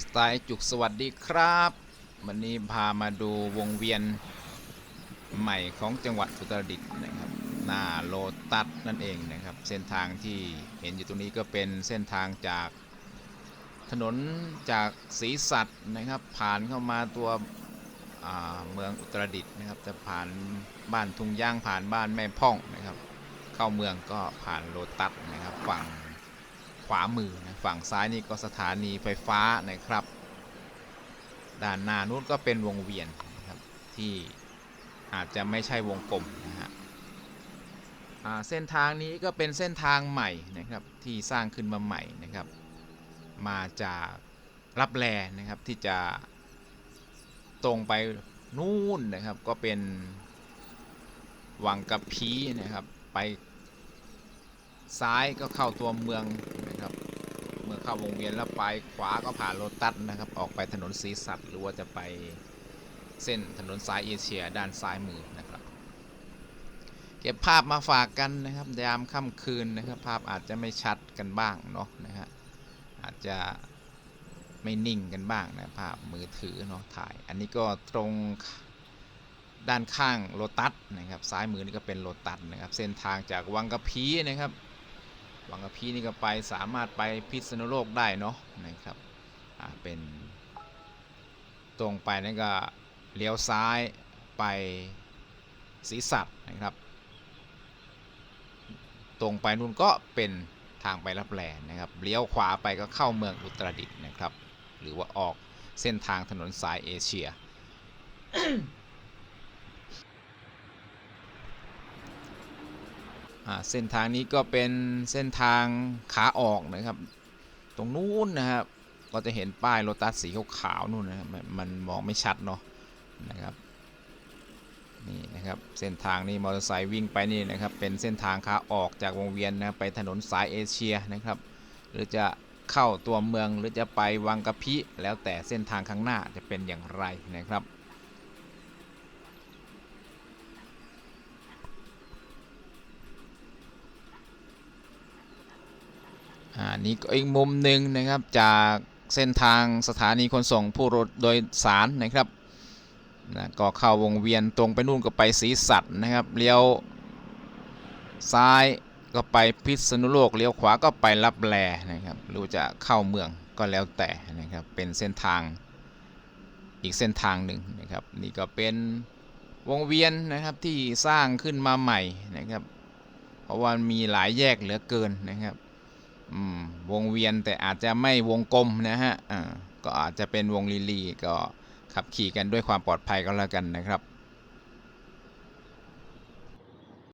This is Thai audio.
สไตล์จุกสวัสดีครับ วันนี้พามาดูวงเวียนใหม่ของจังหวัดอุตรดิตถ์นะครับ หน้าโลตัสนั่นเองนะครับ เส้นทางที่เห็นอยู่ตรงนี้ก็เป็นเส้นทางจากถนนจากศรีสัตว์นะครับ ผ่านเข้ามาตัวเมืองอุตรดิตถ์นะครับ จะผ่านบ้านทุ่งย่างผ่านบ้านแม่พ่องนะครับ เข้าเมืองก็ผ่านโลตัสนะครับฝั่ง ขวามือนะฝั่งซ้ายนี่ก็สถานีไฟฟ้านะครับ ด้านหน้านู้นก็เป็นวงเวียนนะครับที่อาจจะไม่ใช่วงกลมนะฮะเส้นทางนี้ก็เป็นเส้นทางใหม่นะครับที่สร้างขึ้นมาใหม่นะครับ มาจากรับแลนะครับที่จะตรงไปนู่นนะครับก็เป็นวังกะพีนะครับไปซ้ายก็เข้าตัวเมือง เข้าวงเวียนแล้วไปขวาก็ผ่านโลตัสนะครับ ออกไปถนนศรีสัตว์หรือว่าจะไปเส้นถนนสายเอเชียด้านซ้ายมือนะครับ เก็บภาพมาฝากกันนะครับ ยามค่ำคืนนะครับ ภาพอาจจะไม่ชัดกันบ้างเนาะนะฮะอาจจะไม่นิ่งกันบ้างนะภาพมือถือเนาะถ่าย อันนี้ก็ตรงด้านข้างโลตัสนะครับ ซ้ายมือนี่ก็เป็นโลตัสนะครับ เส้นทางจากวังกะพีนะครับ วังกะพีนี่ก็ไปสามารถไปพิษณุโลกได้เนาะนะครับเป็นตรงไปนั่นก็เลี้ยวซ้ายไปศรีสัตว์นะครับ ตรงไปนู่นก็เป็นทางไปรับแลนะครับเลี้ยวขวาไปก็เข้าเมืองอุตรดิตถ์นะครับ หรือว่าออกเส้นทางถนนสายเอเชีย อ่า เส้นทางนี้ก็เป็นเส้นทางขาออกนะครับ ตรงนู้นนะครับ ก็จะเห็นป้ายโลตัสสีขาวๆนู่นนะครับมันมันมองไม่ชัดเนาะนะครับนี่นะครับเส้นทางนี้มอเตอร์ไซค์วิ่งไปนี่นะครับเป็นเส้นทางขาออกจากวงเวียนนะไปถนนสายเอเชียนะครับ หรือจะเข้าตัวเมืองหรือจะไปวังกะพิแล้วแต่เส้นทางข้างหน้าจะเป็นอย่างไรนะครับ อ่านี่ก็อีกมุมหนึ่งนะครับจากเส้นทางสถานีขนส่งผู้โดยสารนะครับนะก็เข้าวงเวียนตรงไปนู่นก็ไปศรีสัตว์นะครับเลี้ยวซ้ายก็ไปพิษณุโลกเลี้ยวขวาก็ไปรับแลนะครับหรือจะเข้าเมืองก็แล้วแต่นะครับเป็นเส้นทางอีกเส้นทางหนึ่งนะครับ นี่ก็เป็นวงเวียนนะครับที่สร้างขึ้นมาใหม่นะครับ เพราะว่ามีหลายแยกเหลือเกินนะครับ วงเวียนแต่อาจจะไม่วงกลมนะฮะก็อาจจะเป็นวงลีลีก็ขับขี่กันด้วยความปลอดภัยก็แล้วกันนะครับ